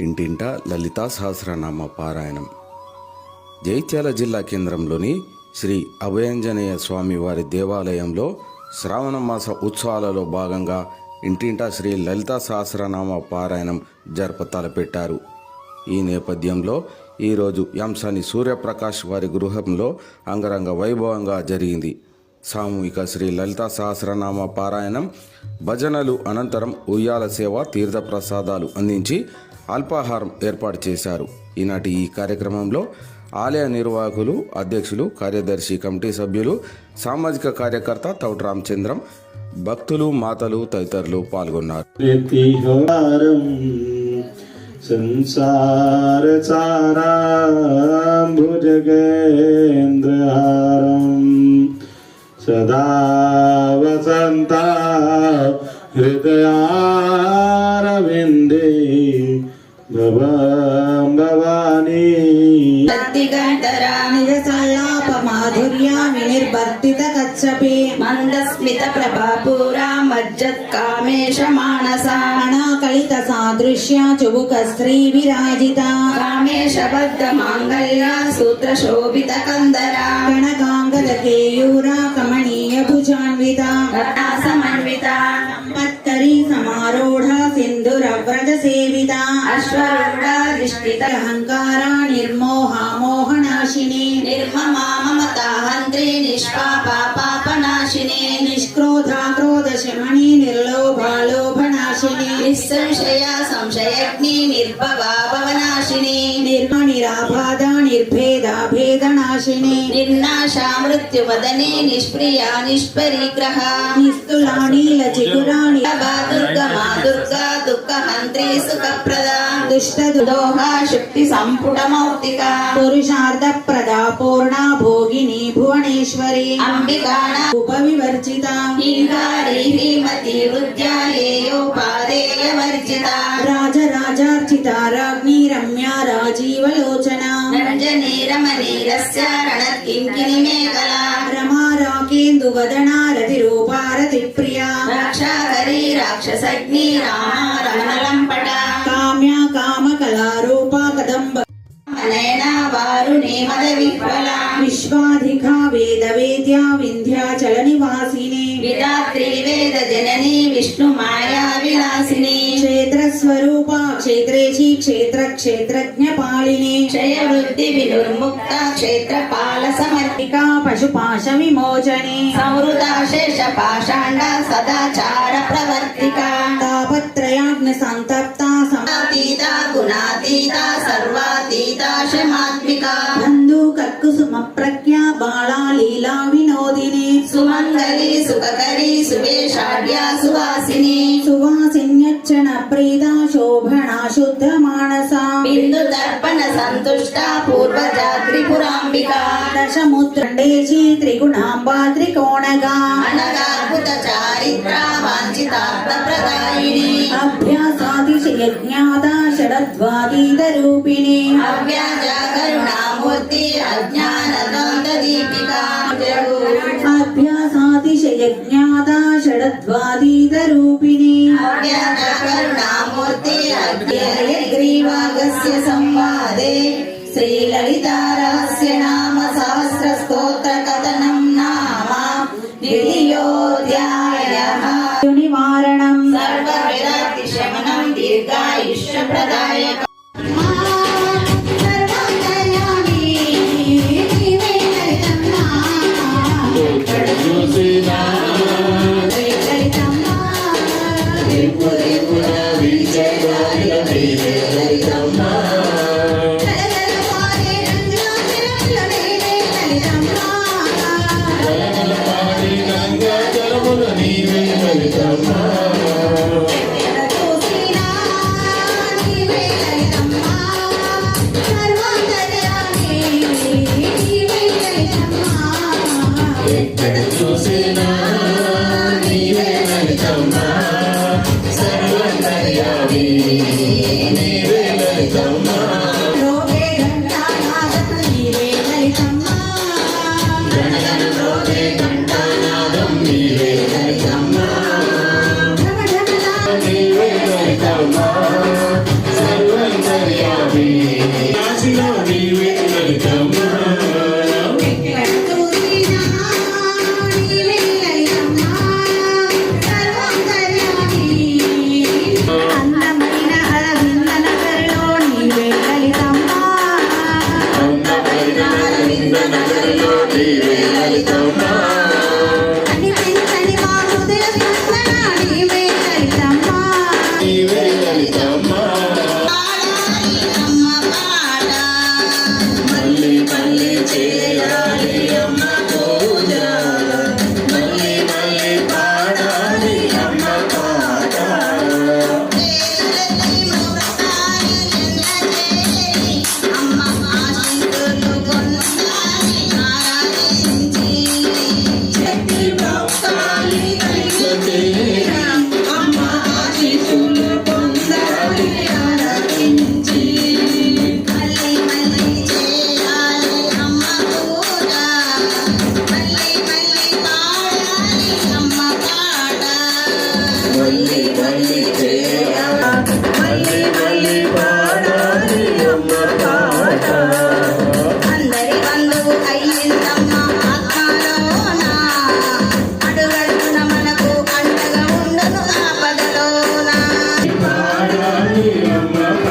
ఇంటింట లలితా సహస్రనామ పారాయణం. జైత్యాల జిల్లా కేంద్రంలోని శ్రీ అభయంజనేయ స్వామి వారి దేవాలయంలో శ్రావణ మాస ఉత్సవాలలో భాగంగా ఇంటింటా శ్రీ లలితా సహస్రనామ పారాయణం జరప పెట్టారు ఈ నేపథ్యంలో ఈరోజు యంసాని సూర్యప్రకాష్ వారి గృహంలో అంగరంగ వైభవంగా జరిగింది. సామూహిక శ్రీ లలితా సహస్రనామ పారాయణం భజనలు అనంతరం ఉయ్యాల సేవ తీర్థప్రసాదాలు అందించి అల్పాహారం ఏర్పాటు చేశారు. ఈనాటి ఈ కార్యక్రమంలో ఆలయ నిర్వాహకులు అధ్యక్షులు కార్యదర్శి కమిటీ సభ్యులు సామాజిక కార్యకర్త తౌట రామచంద్రం భక్తులు మాతలు తదితరులు పాల్గొన్నారు. యతిహారం సంసారచారాంబుజగేంద్రహారం సదా వసంత హృదయారవిందే భవాం భవానీ. తత్తిగంటరా నిజ సల్లాప మాధుర్యా వినిర్వర్తిత కచ్చపి మందస్మిత ప్రభాపూరా మజ్జత్ కామేశ మానస అనాకళిత సాదృశ్య చుబుక శ్రీ విరాజిత కామేశ బద్ధ మాంగళ్య సూత్ర శోభిత కందర గణకాంగద కేయూరా కమనీయ భుజాన్విత సమన్విత సంపత్తరి సమారూఢ సింధురవ్రజ సేవిత అశ్వరూఢాధిష్ఠిత అహంకార నిర్మోహ మోహనాశిని నిర్మమా మమతాహంత్రి నిస్సంశయ సంశయగ్ని నిర్భవా భవనాశిని నిర్భేద భేదనాశిని నిర్నాశ మృత్యువదనే నిష్ప్రియ నిష్పరిగ్రహ నిస్తులా నీల చిగురాణి దుర్గమా దుర్గా దుఃఖహంత్రి సుఖప్రద దుష్ట దుదోహ శక్తి సంపుట మౌక్తిక పురుషార్థ ప్రదా పూర్ణ భోగిని భువనేశ్వరి అంబికాణ ఉపవివర్జిత శ్రీమతి వర్జిత రాజరాజార్చిత రాజ్ఞి రమ్య రాజీవలోచన. రంజనీ రమణీరస్య రణకింకిని మేఖలా రమా రాకేందు వదనా రతి రూపా రతి ప్రియా రాక్షాహరి రాక్షసగ్ని రామ రమణలంపట కామ్య కామ కళారూప కదంబ నయన విష్ణు మాయా విలాసిని క్షేత్ర స్వరూప క్షేత్రేషి క్షేత్ర క్షేత్రజ్ఞ పాళిని క్షయ వృద్ధి వినుర్ముక్త క్షేత్ర పాల సమర్పిక పశుపాశ విమోచని సంవృతాశేష పాషాండ సదాచార ప్రవర్తిక తాపత్రయాగ్ని సంతప్త సమాతీత. గుణాతీత సర్వాతీత శమాత్మిక బాళా లీలా వినోదిని. సుమంగళి సుఖకరి సువేషాఢ్య సువాసిని. సువాసిన్యచ్చన ప్రీత శోభణ శుద్ధ మానస. బిందు దర్పణ సంతుష్ట పూర్వజ త్రిపురాంబిక దశముద్రండేశి త్రిగుణాంబా త్రికోణగా. అనగాద్భుత చారిత్ర వాంఛితార్థ ప్రదాయిని. అభ్యాసాతిశయజ్ఞాత షడద్వాదీత రూపిణి అవ్యాజ కరుణామూర్తి అజ్ఞాన అభ్యాసాతిశయజ్ఞాత షడద్వాదీత రూపిణి అవ్యాజ కరుణామూర్తి అజ్ఞానగ్రీవాగస్య సంవాదే శ్రీలలితారహస్య నామ సహస్ర స్తోత్ర కథనం నామ నివారణం సర్వ విరాటి శమనం దీర్ఘాయుష్య ప్రదాయక Mama.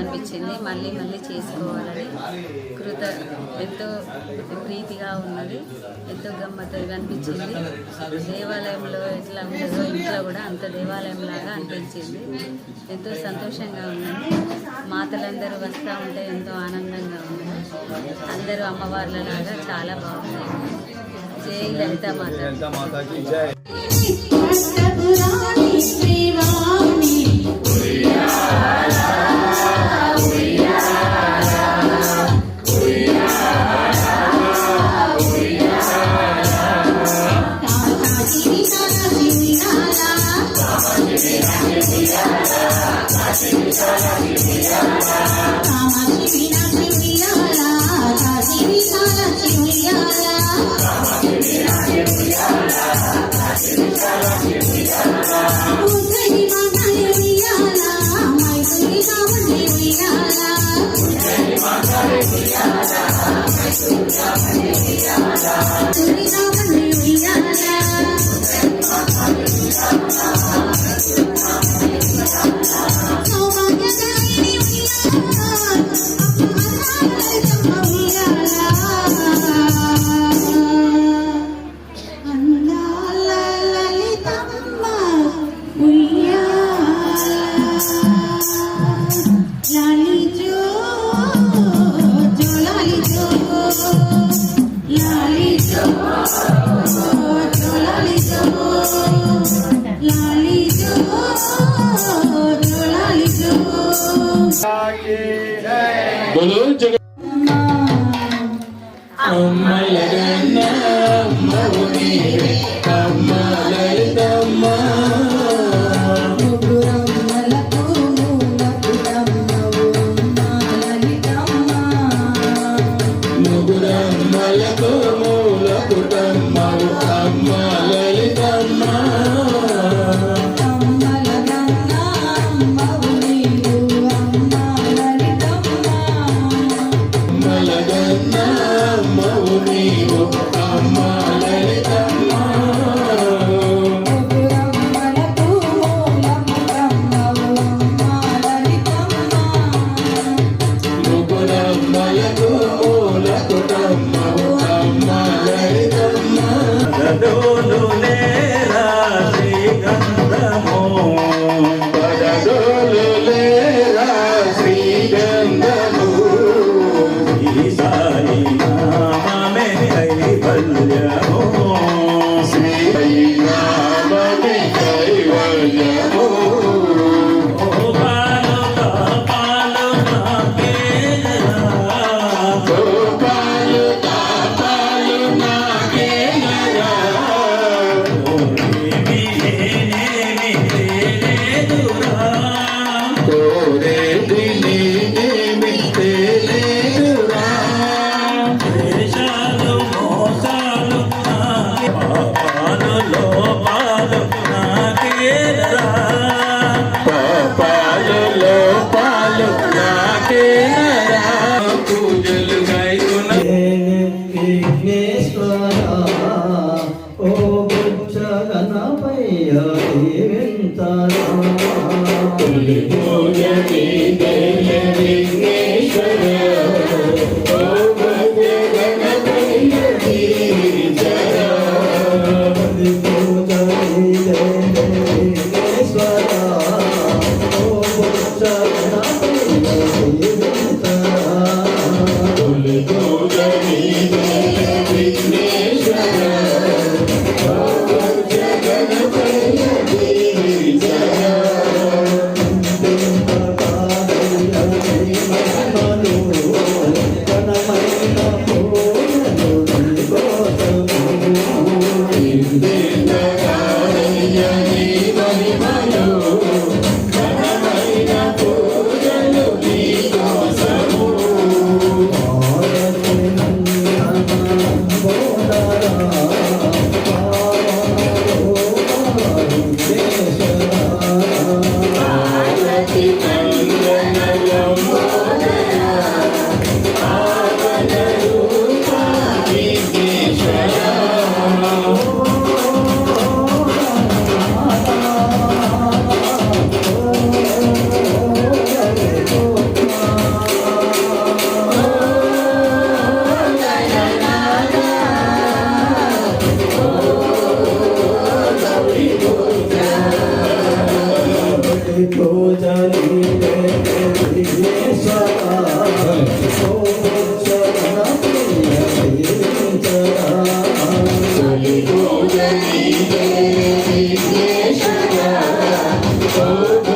అనిపించింది. మళ్ళీ మళ్ళీ చేసుకోవాలని కృత ఎంతో ప్రీతిగా ఉన్నది. ఎంతో గమ్మత్తుగా అనిపించింది. దేవాలయంలో ఎట్లా ఉండదో ఇంట్లో కూడా అంత దేవాలయం లాగా అనిపించింది. ఎంతో సంతోషంగా ఉన్నది. మాతలందరూ వస్తూ ఉంటే ఎంతో ఆనందంగా ఉంది అందరూ అమ్మవార్లలాగా చాలా బాగున్నాయి. జై లలిత మాత. to be so Santo.